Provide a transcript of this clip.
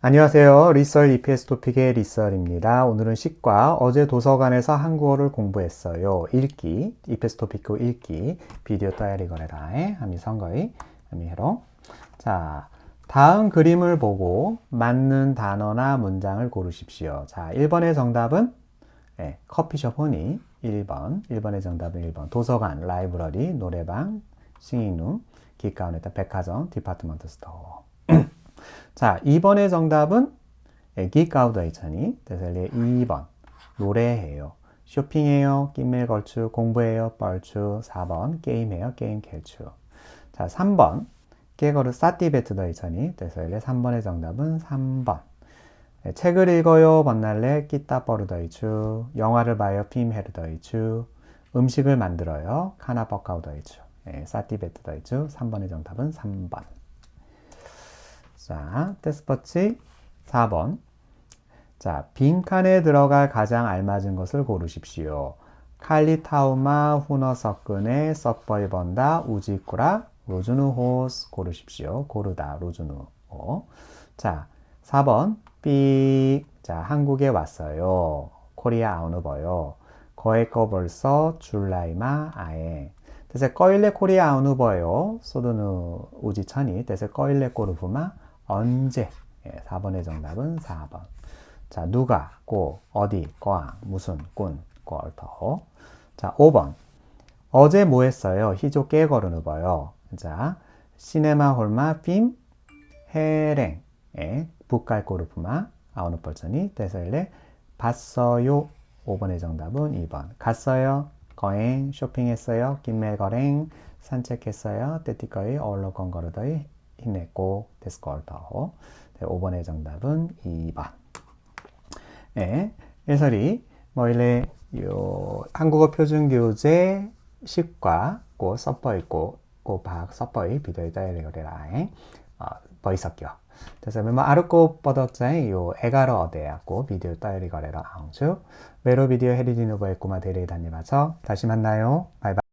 안녕하세요. 리썰 EPS 토픽의 리썰입니다. 오늘은 식과 어제 도서관에서 한국어를 공부했어요. 읽기, EPS 토픽 읽기, 비디오 따야리 거래라에 함이 선거의 함이 해로. 자, 다음 그림을 보고 맞는 단어나 문장을 고르십시오. 자, 1번의 정답은 네, 커피숍 혼이 1번, 1번의 정답은 1번. 도서관, 라이브러리, 노래방, 싱잉룸, 기가운에다 백화점, 디파트먼트 스토어. 자, 2번의 정답은 기가우더이차니 데셀리의 2번 노래해요. 쇼핑해요. 끼밀 걸추 공부해요. 뻘추 4번 게임해요. 게임 켈추 자, 3번 깨거르 사띠베트더이차니 데셀리의 3번의 정답은 3번 네, 책을 읽어요. 번날레 끼따 뻐르더이추 영화를 봐요. 핌 헤르더이추 음식을 만들어요. 카나 뻑가우더이추 네, 사띠베트더이추 3번의 정답은 3번 자, 테스퍼치 4번. 자, 빈칸에 들어갈 가장 알맞은 것을 고르십시오. 칼리타우마 후너서끈의 서퍼이 번다 우지꾸라 로즈누 호스 고르십시오. 고르다 로즈누 호. 자, 4번 삑. 자, 한국에 왔어요. 코리아 아우누버요. 거의 거 벌써 줄라이마 아에. 대세 꺼일레 코리아 아우누버요. 소드누 우지천이 대세 꺼일레 꼬르후마 언제? 예, 4번의 정답은 4번. 자, 누가, 고, 어디, 거아, 무슨, 꾼, 꼴터. 자, 5번. 어제 뭐 했어요? 희조 깨거르는 거요. 자, 시네마 홀마 핌 헤랭. 예, 북갈 고르프마 아우노 뻘천이 대설레 봤어요. 5번의 정답은 2번. 갔어요. 거행, 쇼핑했어요. 김멜거랭, 산책했어요. 떼띠거이 어울러 건거르더이 힘냈고 데스컬터 5번의 정답은 2번. 네, 해설이 뭐일래 요 한국어 표준 교재 10과 고 서퍼 있고 고박 서퍼의 비도에 따이레거래라에 어, 버이석겨. 그래서 뭐 아르코 뻗었자에 요 에가러 어데야고 비디오 따이레거래라 아웅주 외로 비디오 헤리디노버의 꼬마 데레 다니마저 다시 만나요. 바이바이